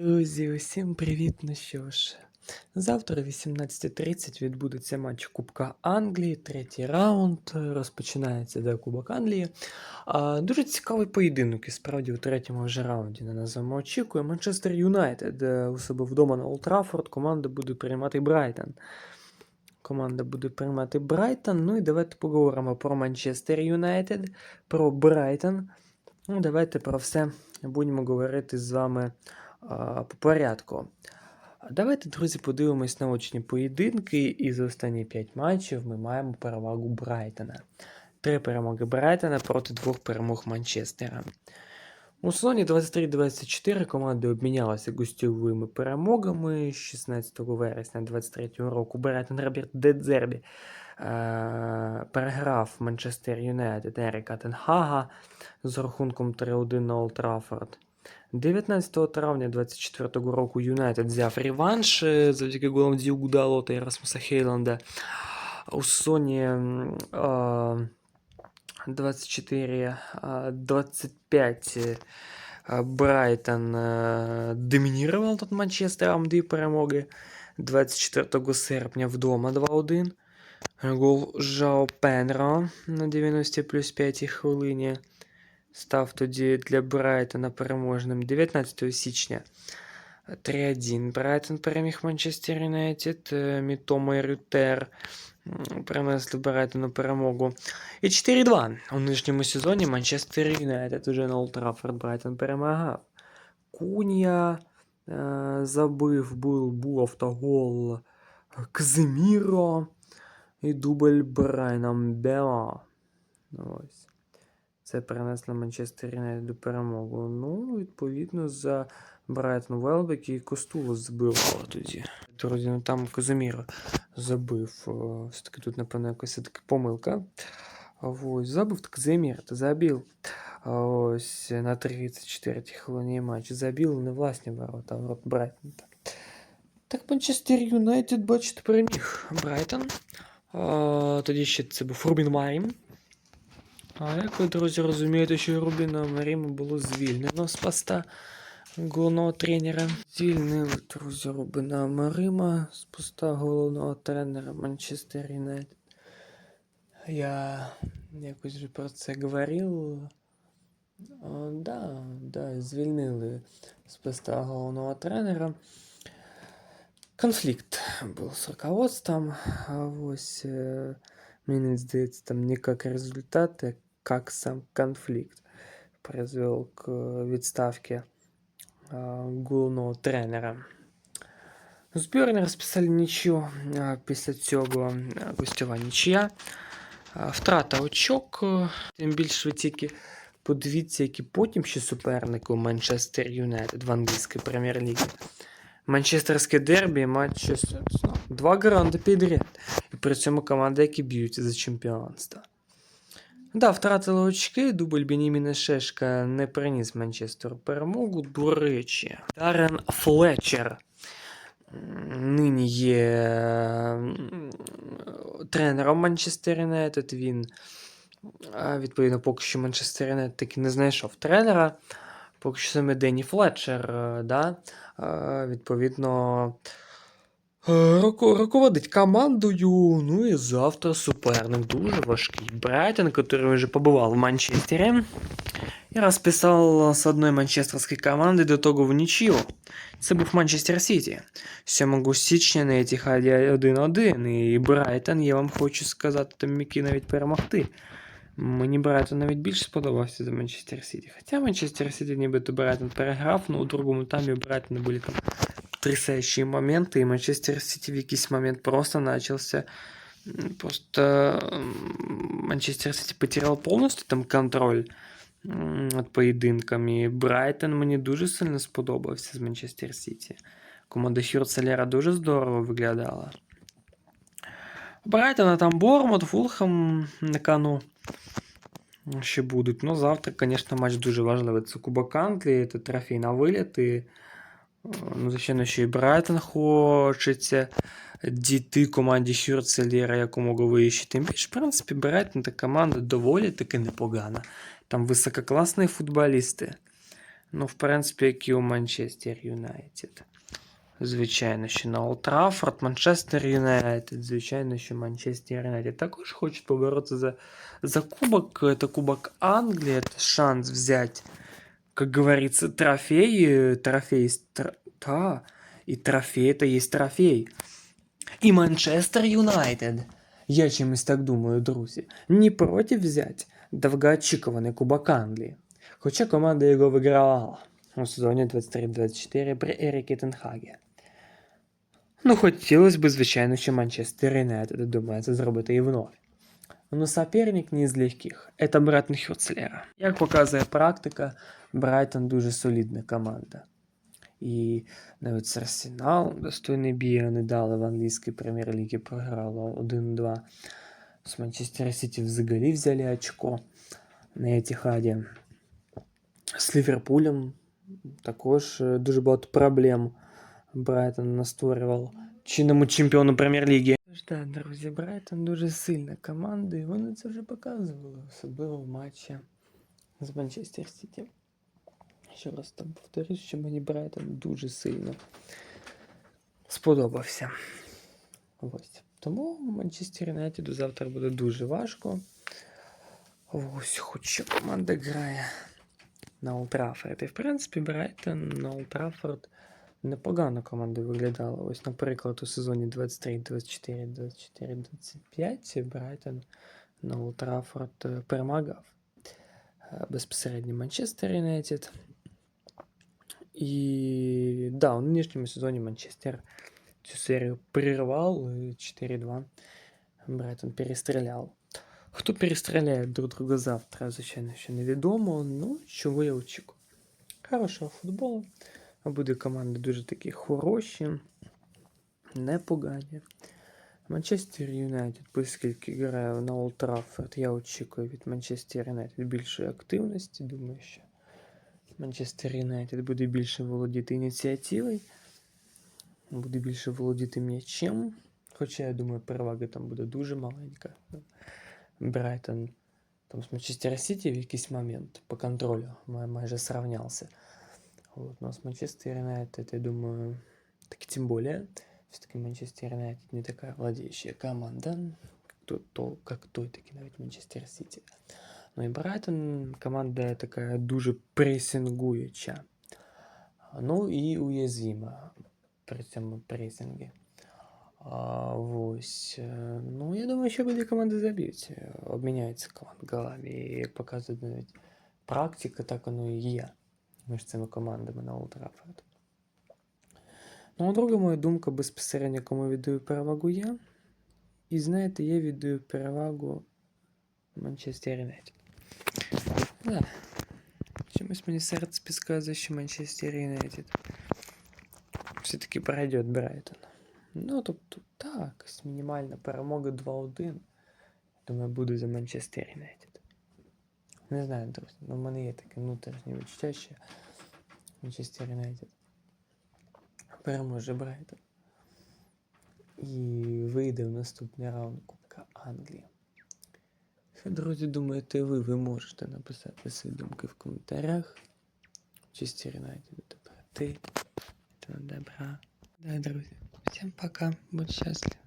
Друзі, усім привіт! Ну що ж, завтра, о 18.30, відбудеться матч Кубка Англії, третій раунд. Розпочинається де Кубок Англії. А, дуже цікавий поєдинок, і справді у третьому вже раунді на нас очікує. Манчестер Юнайтед е, у себе вдома на Олд. Команда буде приймати Брайтон. Команда буде приймати Брайтон. Ну і давайте поговоримо про Манчестер Юнайтед, про Брайтон. Ну, давайте про все будемо говорити з вами по порядку. Давайте, друзі, подивимось на очні поєдинки. І за останні 5 матчів ми маємо перевагу Брайтона. Три перемоги Брайтона проти двох перемог Манчестера. У сезоні 23-24 команди обмінялися гостьовими перемогами. 16 вересня 23 року Брайтон Роберт Дедзербі е- переграв Манчестер Юнайтед Еріка Тенхага з рахунком 3-1 на Олд Траффорд. 19 травня 24 року Юнайтед взяв реванш е, завдяки голам Діугу Дало та Ерасмуса Хейланда. У сезоні м, а, 24 а, 25 е, а, Брайтон е, домінірував над Манчестером дві перемоги. 24 серпня вдома 2-1. Гол Жао Пенро на 90 плюс 5 хвилині Став тоді для Брайтона переможним 19 січня. 3-1. Брайтон переміг Манчестер Юнайтед. Е, Мітомо і Рютер принесли Брайтону перемогу. І 4-2. У нинішньому сезоні Манчестер Юнайтед уже на Олд Брайтон перемагав. Кунья е, забив, був, був автогол Казиміро і дубль Брайном Бео. Ось. Це принесло Манчестер Юнайтеду перемогу. Ну, відповідно, за Брайтон Велбек і Костуло забив тоді. Друзі, ну там Казиміро забив. Все-таки тут, напевно, якась все-таки помилка. Ось, забив Казимір, забив. Ось на 34-й хвилині матч. Забив не власні ворота, а ворот Брайтон. Так, Манчестер Юнайтед, бачите, переміг Брайтон. Тоді ще це був Рубін Марін. А як ви, друзі, розумієте, що Рубіна Маріма було звільнено з поста головного тренера? Звільнили, друзі, Рубіна Марима з поста головного тренера Манчестер Юнайтед. Я якось вже про це говорив. О, да, да, звільнили з поста головного тренера. Конфлікт був з руководством. Ось е, мені здається, там не як результат, а как сам конфликт привел к відставке а, головного тренера. Збірні розписали нічю після цього гостьова нічия. Втрата очок, е, тим більше ви тільки подивіться, які потім ще суперники у Манчестер Юнайтед в англійській прем'єр-лігі. Манчестерське дербі, матч ну, два гранди підряд. І при цьому команди, які б'ються за чемпіонство. Да, втратили очки. Дубль Беніміна Шешка не приніс Манчестеру перемогу. До речі, Даррен Флетчер нині є тренером Манчестер Юнайтед. Він, відповідно, поки що Манчестер Юнайтед таки не знайшов тренера. Поки що саме Денні Флетчер, е, да, е, відповідно. Е, руко- Руководить командою, ну і завтра суперник дуже важкий. Брайтон, який вже побував в Манчестері, і розписав з одної манчестерської команди до того в нічию. Це був Манчестер Сіті. 7 січня на Етіхаді 1-1, і Брайтон, я вам хочу сказати, там міг навіть перемогти. Мені Брайтон навіть більше сподобався за Манчестер Сіті. Хоча Манчестер Сіті нібито Брайтон переграв, але у другому таймі у Брайтона були там потрясающие моменты, и Манчестер Сити в якийсь момент просто начался. м, Просто м, Манчестер Сити потерял полностью там контроль м, над поєдинками. Брайтон мені дуже сильно сподобався з Манчестер Сіті. Команда Хюрцелера дуже здорово виглядала. У Брайтона там Бормут, Фулхам на кону ще будуть. Ну, завтра, звісно, матч дуже важливий. Це Кубок Англії, це трофей на виліт. І, е, ну, звичайно, ще і Брайтон хочеться дійти команді Хюрцелера якомога вище. Тим більше, в принципі, Брайтон та команда доволі таки непогана. Там висококласні футболісти. Ну, в принципі, як і у Манчестер Юнайтед. Звичайно, що на Олд Траффорд, Манчестер Юнайтед, звичайно, що Манчестер Юнайтед також хочуть поборотися за, за кубок. Это Кубок Англии, это шанс взять, как говорится, трофей. Э, Трофей есть тр- Да, и трофей это есть трофей. І Манчестер Юнайтед. Я чимось так думаю, друзі. Не проти взяти довгоочікуваний Кубок Англії. Хоча команда його вигравала у сезоні 23-24 при Ерікі Тенхагі. Ну, хотілося б, звичайно, що Манчестер Юнайтед думає це зробити і вновь. Но соперник не з легких. Це Брайтон Хюцлера. Як показує практика, Брайтон дуже солідна команда. І навіть з Арсенал достойний бій вони дали в англійській прем'єр-лігі, програло 1-2. З Манчестер Сіті взагалі взяли очко на Етіхаді. З Ліверпулем також е, дуже багато проблем Брайтон настворював чинному чемпіону прем'єр-ліги. Так, друзі, Брайтон дуже сильна команда, і вони це вже показували, особливо в матчі з Манчестер Сіті. Ще раз там повторюсь, що мені Брайтон дуже сильно сподобався. Ось. Тому Манчестер Юнайтеду завтра буде дуже важко. Ось, хоч команда грає на Олд Траффорд. І в принципі, Брайтон на Олд Траффорд непогано команда виглядала. Ось, наприклад, у сезоні 23, 24, 24, 25 Брайтон на Олд Траффорд е, перемагав. Е, Безпосередньо Манчестер Юнайтед. І да, у нинішньому сезоні Манчестер цю серію прервав і 4-2. Брайтон перестріляв. Хто перестріляє друг друга завтра, звичайно, ще невідомо. Ну, чого я очікую. Хорошого футболу. Буде команди дуже такі хороші, непогані. Манчестер Юнайтед, оскільки грає на Олд я очікую від Манчестер Юнайтед більшої активності. Думаю, що Манчестер Юнайтед буде більше володіти ініціативою, буде більше володіти м'ячем. Хоча, я думаю, перевага там буде дуже маленька. Брайтон там з Манчестер Сіті в якийсь момент по контролю май- майже сравнялся. Вот, но с Манчестер Юнайтед, я думаю, так тем более, все-таки Манчестер Юнайтед не такая владеющая команда, как то, то, как той, таки навіть Манчестер Сіті. Ну і Брайтон команда така дуже пресингуюча. Ну і уязвима при цьому пресингі. А, ось. е, Ну, я думаю, що обидві команди заб'ють. е, Обміняються команд голами. І як показує навіть практика, так воно і є Між цими командами на Олд Траффорд. Ну, друга моя думка безпосередньо, кому віддаю перевагу я. І знаєте, я віддаю перевагу Манчестер Юнайтед. Да. Чомусь мені серце підказує, що Манчестер Юнайтед все-таки пройде Брайтон. Ну, тобто, так, мінімальна перемога 2-1. Думаю, буду за Манчестер Юнайтед. Не знаю, друзі, але в мене є таке внутрішнє відчуття, що Манчестер Юнайтед переможе Брайтон. І вийде в наступний раунд Кубка Англії. Що, друзі, думаєте ви? Ви можете написати свої думки в коментарях. Манчестер Юнайтед доброти та добра. Да, друзі. Всім пока, будь щасливі.